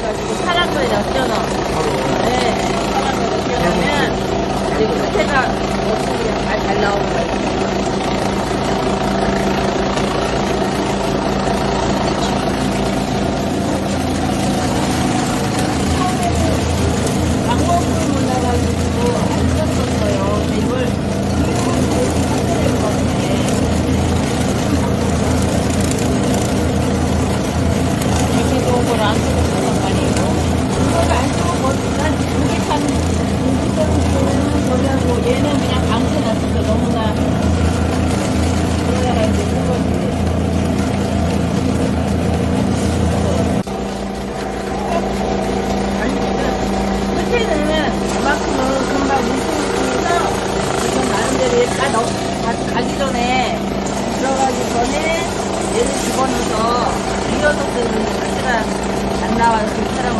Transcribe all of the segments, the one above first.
파란 거에다 띄워넣어. 네, 거에다 띄워넣으면 이제 끝에가 멋지게 잘, 잘 나오는 거예요. 방법을 몰라가지고 안 썼었어요. 이걸 제주도를 안 썼었단 말이에요. 그걸 안 쓰고 거기만 조개판 공기적으로 저기하고 얘는 그냥 방패 놨어요. 너무나 우리나라 이제 가, 가기 전에 들어가기 전에 얘를 집어넣어서 밀어줬더니 자체가 안 나와서 그 사람은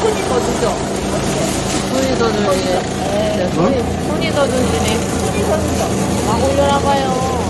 손이 거두죠? 손이 더 들지. 네, 손이, 손이 더든지 내 손이 더든지 막 올려놔봐요. 어,